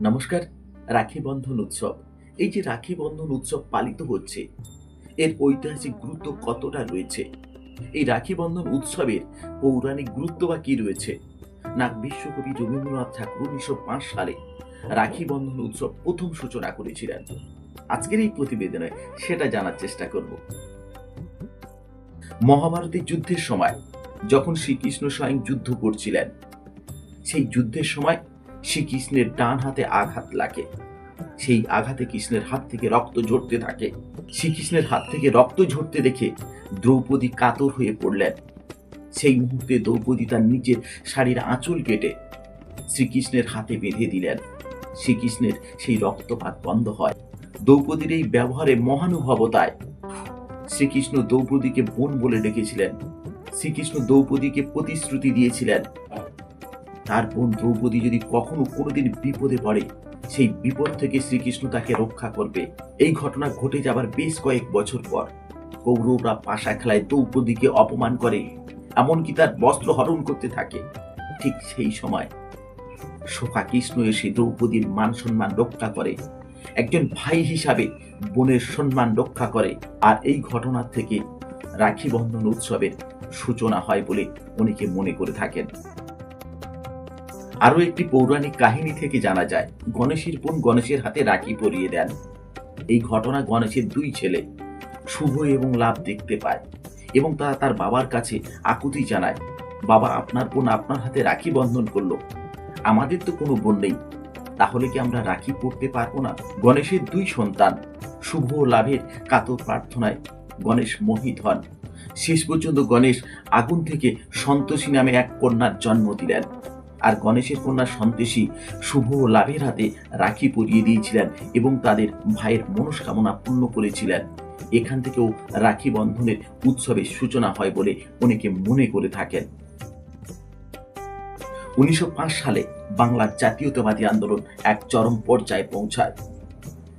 নমস্কার, রাখি বন্ধন উৎসব। এই যে রাখি বন্ধন উৎসব পালিত হচ্ছে, এর ঐতিহাসিক গুরুত্ব কতটা রয়েছে? এই রাখি বন্ধন উৎসবের পৌরাণিক গুরুত্ব বা কি রয়েছে? না বিশ্বকবি রবীন্দ্রনাথ ঠাকুর উনিশশো পাঁচ সালে রাখি বন্ধন উৎসব প্রথম সূচনা করেছিলেন। আজকের এই প্রতিবেদনে সেটা জানার চেষ্টা করব। মহাভারতের যুদ্ধের সময়, যখন শ্রীকৃষ্ণ স্বয়ং যুদ্ধ করছিলেন, সেই যুদ্ধের সময় শ্রীকৃষ্ণের ডান হাতে আঘাত লাগে। সেই আঘাতে কৃষ্ণের হাত থেকে রক্ত ঝরতে থাকে। শ্রীকৃষ্ণের হাত থেকে রক্ত ঝরতে দেখে দ্রৌপদী কাতর হয়ে পড়লেন। সেই মুহূর্তে দ্রৌপদী তার নিজের শাড়ির আঁচল কেটে শ্রীকৃষ্ণের হাতে বেঁধে দিলেন। শ্রীকৃষ্ণের সেই রক্তপাত বন্ধ হয়। দ্রৌপদীর এই ব্যবহারে মহানুভবতায় শ্রীকৃষ্ণ দ্রৌপদীকে বোন বলে ডেকেছিলেন। শ্রীকৃষ্ণ দ্রৌপদীকে প্রতিশ্রুতি দিয়েছিলেন। তার বোন দ্রৌপদী যদি কখনো কোনোদিন বিপদে পড়ে, সেই বিপদ থেকে শ্রীকৃষ্ণ তাকে রক্ষা করবে। এই ঘটনা ঘটে যাবার বেশ কয়েক বছর পর। কৌরবরা পাশা খেলায় দ্রৌপদীকে অপমান করে, এমনকি তার বস্ত্র হরণ করতে থাকে। ঠিক সেই সময় সখা কৃষ্ণ এসে দ্রৌপদীর মান সম্মান রক্ষা করে। একজন ভাই হিসাবে বোনের সম্মান রক্ষা করে। আর এই ঘটনা থেকে রাখি বন্ধন উৎসবের সূচনা হয় বলে অনেকে মনে করে থাকেন। আরও একটি পৌরাণিক কাহিনী থেকে জানা যায়, গণেশের বোন গণেশের হাতে রাখি পরিয়ে দেন। এই ঘটনা গণেশের দুই ছেলে, শুভ এবং লাভ দেখতে পায় এবং তারা তার বাবার কাছে আকুতি জানায়, বাবা, আপনার বোন আপনার হাতে রাখি বন্ধন করল। আমাদের তো কোনো বোন নেই। তাহলে কি আমরা রাখি পড়তে পারব না? গণেশের দুই সন্তান, শুভ লাভের কাতর প্রার্থনায় গণেশ মোহিত হন। শেষ পর্যন্ত গণেশ আগুন থেকে সন্তোষী নামে এক কন্যার জন্ম দিলেন। আর গণেশের কন্যা সন্তোষী শুভ লাভের হাতে রাখি পরিয়ে দিয়েছিলেন এবং তাদের ভাইয়ের মনস্কামনা পূর্ণ করেছিলেন। এখান থেকেও রাখি বন্ধনের উৎসবের সূচনা হয় বলে অনেকে মনে করে থাকেন। উনিশশো পাঁচ সালে বাংলার জাতীয়তাবাদী আন্দোলন এক চরম পর্যায়ে পৌঁছায়।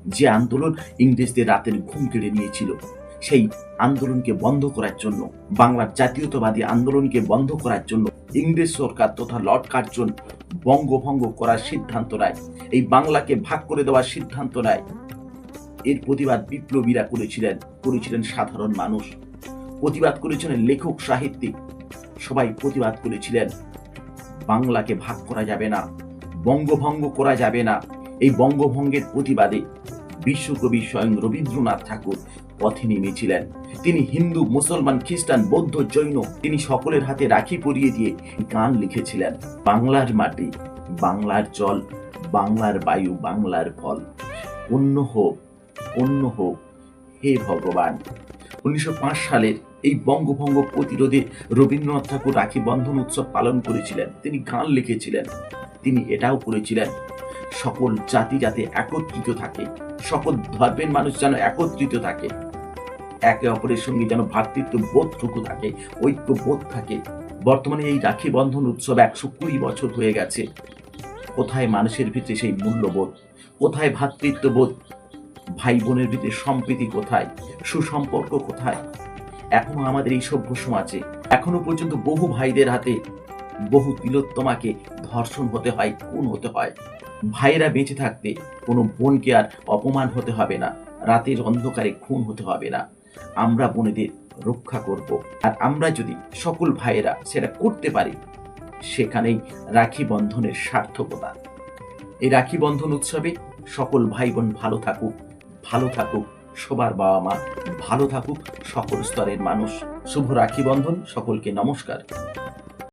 যে আন্দোলন ইংরেজদের রাতের ঘুম কেড়ে নিয়েছিল। সেই আন্দোলনকে বন্ধ করার জন্য, বাংলার জাতীয়তাবাদী আন্দোলনকে বন্ধ করার জন্য ইংরেজ সরকার তথা লর্ড কার্জন বঙ্গভঙ্গ করার সিদ্ধান্ত নেয়। এই বাংলাকে ভাগ করে দেওয়ার সিদ্ধান্ত নেয়। এর প্রতিবাদ বিপ্লবীরা করেছিলেন করেছিলেন সাধারণ মানুষ। প্রতিবাদ করেছিলেন লেখক, সাহিত্যিক। সবাই প্রতিবাদ করেছিলেন, বাংলাকে ভাগ করা যাবে না, বঙ্গভঙ্গ করা যাবে না। এই বঙ্গভঙ্গের প্রতিবাদে বিশ্বকবি স্বয়ং রবীন্দ্রনাথ ঠাকুর পথে নেমেছিলেন। তিনি হিন্দু, মুসলমান, খ্রিস্টান, বৌদ্ধ, জৈন তিনি সকলের হাতে রাখি পরিয়ে দিয়ে গান লিখেছিলেন। বাংলার মাটি, বাংলার জল, বাংলার বায়ু, বাংলার ফল। অন্য হোক অন্য হোক, হে ভগবান। উনিশশো সালের এই বঙ্গভঙ্গ প্রতিরোধে রবীন্দ্রনাথ ঠাকুর রাখি বন্ধন উৎসব পালন করেছিলেন। তিনি গান লিখেছিলেন। তিনি এটাও করেছিলেন। সকল জাতি যাতে একত্রিত থাকে, সকল ধর্মের মানুষ যেন একত্রিত থাকে। একে অপরের সঙ্গে যেন ভ্রাতৃত্ব থাকে ঐক্য বোধ থাকে। বর্তমানে এই রাখি বন্ধন উৎসব একশো কুড়ি বছর হয়ে গেছে। কোথায় মানুষের ভিতরে সেই মূল্যবোধ? কোথায় ভ্রাতৃত্ববোধ ভাই বোনের ভিতরে সম্প্রীতি কোথায়? সুসম্পর্ক কোথায়? এখনও আমাদের এই সভ্য সমাজে, এখনও পর্যন্ত বহু ভাইদের হাতে বহু তিলোত্তমাকে ধর্ষণ হতে হয়, খুন হতে হয়। ভাইয়েরা বেঁচে থাকতে কোনো বোনকে আর অপমান হতে হবে না, রাতের অন্ধকারে খুন হতে হবে না। আমরা বোনেদের রক্ষা করব। আর আমরা যদি সকল ভাইয়েরা সেটা করতে পারি, সেখানেই রাখি বন্ধনের সার্থকতা। এই রাখি বন্ধন উৎসবে সকল ভাই বোন ভালো থাকুক ভালো থাকুক সবার বাবা মা ভালো থাকুক সকল স্তরের মানুষ। শুভ রাখি বন্ধন, সকলকে নমস্কার।